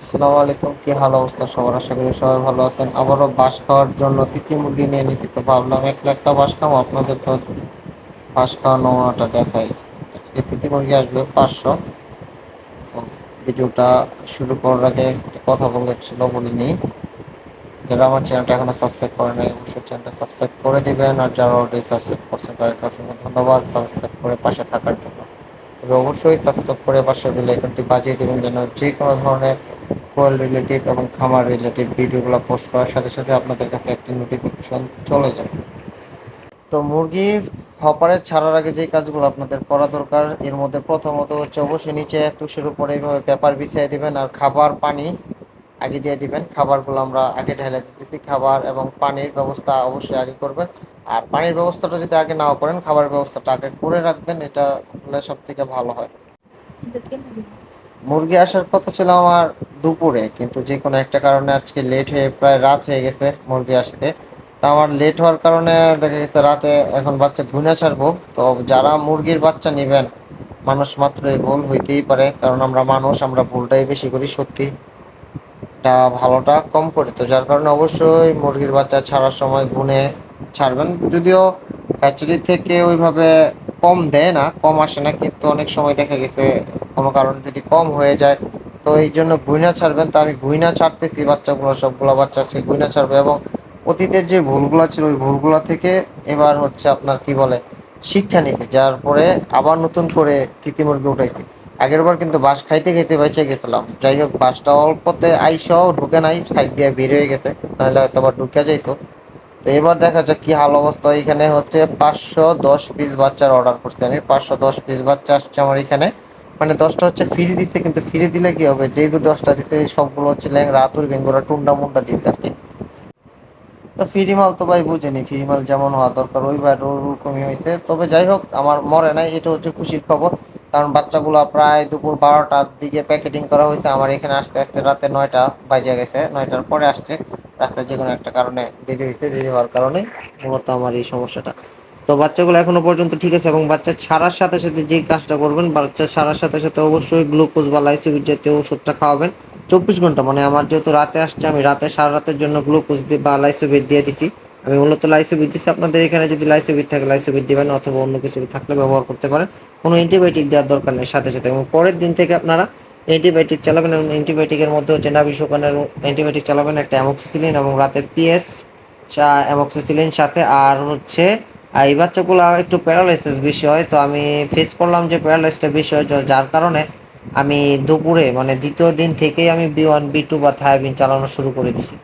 আসসালামু আলাইকুম, কি হাল অবস্থা? সবার আশা করি সবাই ভালো আছেন। আবারও বাঁশ খাওয়ার জন্য তৃতীয় মুরগি নিয়ে নিয়েছি তো ভাবলাম এক লাখটা বাঁশ খাব আপনাদেরকে বাঁশ খাওয়ার নমুনাটা দেখাই। আজকে তৃতীয় মুরগি আসবে পাঁচশো। তো ভিডিওটা শুরু করার আগে একটা কথা বলেছিল বলিনি যারা আমার চ্যানেলটা এখনও সাবস্ক্রাইব করে নাই, অবশ্যই চ্যানেলটা সাবস্ক্রাইব করে দিবেন। আর যারা অলরেডি সাবস্ক্রাইব করছেন, তাদেরকে অসংখ্য ধন্যবাদ সাবস্ক্রাইব করে পাশে থাকার জন্য। তবে অবশ্যই সাবস্ক্রাইব করে পাশের বেল বাজিয়ে দেবেন, যেন যে কোনো ধরনের কোয়েল রিলেটিভ এবং খামার রিলেটিভ ভিডিওগুলো পোস্ট করার সাথে সাথে আপনাদের কাছে একটি নোটিফিকেশন চলে যাবে তো মুরগি হপারে ছাড়ার আগে যে কাজগুলো আপনাদের করা দরকার, এর মধ্যে প্রথমত হচ্ছে অবশ্যই নিচে তুষের উপরে এইভাবে পেপার বিছিয়ে দিবেন আর খাবার পানি আগে দিয়ে দিবেন। খাবারগুলো আমরা আগে ঢেলে দিতেছি। খাবার এবং পানির ব্যবস্থা অবশ্যই আগে করবেন। আর পানির ব্যবস্থাটা যদি আগে নাও করেন, খাবারের ব্যবস্থাটা আগে করে রাখবেন, এটা হলে সব থেকে ভালো হয়। মুরগি আসার কথা ছিল আমার দুপুরে, কিন্তু যে কোনো একটা কারণে আজকে লেট হয়ে প্রায় রাত হয়ে গেছে মুরগি আসতে। তা আমার লেট হওয়ার কারণে দেখা গেছে রাতে এখন বাচ্চা গুনা ছাড়বো। তো যারা মুরগির বাচ্চা নেবেন, মানুষ মাত্রই ভুল হইতেই পারে, কারণ আমরা মানুষ, আমরা ভুলটাই বেশি করি, সত্যি। তা ভালোটা কম করি। তো যার কারণে অবশ্যই মুরগির বাচ্চা ছাড়ার সময় গুনে ছাড়বেন। যদিও হ্যাচারি থেকে ওইভাবে কম দেয় না, কম আসে না, কিন্তু অনেক সময় দেখা গেছে কোনো কারণে যদি কম হয়ে যায়, তো এই জন্য গুইনা ছাড়বেন। তো আমি গুইনা ছাড়তেছি বাচ্চাগুলো, সবগুলো বাচ্চা আছে গুইনা ছাড়বে এবং অতীতের যে ভুলগুলো ছিল, ওই ভুলগুলো থেকে এবার হচ্ছে আপনার কি বলে, শিক্ষা নিছি, যার পরে আবার নতুন করে তিতি মুরগি উঠাইছি। আগের বার কিন্তু বাস খাইতে খাইতে বেঁচে গেছিলাম। যাই হোক বাসটা অল্পতে আইসাও ঢুকে নাই, সাইড দিয়ে বের হয়ে গেছে, নাহলে হয়তো আবার ঢুকে যাইতো। তো এবার দেখা যাক কি হাল অবস্থা। এখানে হচ্ছে পাঁচশো দশ পিস বাচ্চার অর্ডার করছি আমি। পাঁচশো দশ পিস বাচ্চা আসছে আমার এখানে। মানে দশটা হচ্ছে ফ্রি দিছে, কিন্তু ফ্রি দিলে কি হবে? যেগুলো দশটা দিছে সবগুলো হচ্ছে ল্যাংরা আতুর বেঙ্গুরা, টুন্ডা, মুন্ডা দিছে আর কি। তো ফ্রি মাল তো ভাই বুঝেনি ফ্রি মাল যেমন হওয়া দরকার, ওইবার ওরকমই হয়েছে। তবে যাই হোক, আমার মরে নাই, এটা হচ্ছে খুশির খবর। কারণ বাচ্চাগুলো প্রায় দুপুর বারোটার দিকে প্যাকেটিং করা হয়েছে। আমার এখানে আসতে আসতে রাতে নয়টা বাজে গেছে, নয়টার পরে আসছে। রাস্তায় যে কোনো একটা কারণে দেরি হয়েছে, দেরি হওয়ার কারণে মূলত আমার এই সমস্যাটা। তো বাচ্চাগুলো এখনও পর্যন্ত ঠিক আছে এবং বাচ্চা ছাড়ার সাথে সাথে যে কাজটা করবেন, বাচ্চা ছাড়ার সাথে সাথে অবশ্যই গ্লুকোজ বা লাইসিবিট জাতীয় ওষুধটা খাওয়াবেন। চব্বিশ ঘণ্টা মানে আমার যেহেতু রাতে আসছে, আমি রাতে সারা রাতের জন্য গ্লুকোজ দিয়ে বা লাইসোবিট দিয়ে দিছি। আমি মূলত লাইসোবিট দিচ্ছি আপনাদের এখানে যদি লাইসোবিট থাকে লাইসোবিট দিবেন অথবা অন্য কিছু থাকলে ব্যবহার করতে পারেন। কোনো অ্যান্টিবায়োটিক দেওয়ার দরকার নেই, সাথে সাথে। এবং পরের দিন থেকে আপনারা অ্যান্টিবায়োটিক চালাবেন এবং অ্যান্টিবায়োটিকের মধ্যে হচ্ছে নাভি শুকানোর অ্যান্টিবায়োটিক চালাবেন, একটা অ্যামোক্সিসিলিন এবং রাতে পিএস অ্যামোক্সিসিলিন সাথে। আর হচ্ছে এই বাচ্চাগুলো একটু প্যারালাইসিস বেশি হয়, তো আমি ফেস করলাম যে প্যারালাইসিসটা বেশি হয় যার কারণে আমি দুপুরে মানে দ্বিতীয় দিন থেকেই আমি বি ওয়ান বি টু বা থায়াবিন চালানো শুরু করে দিছি।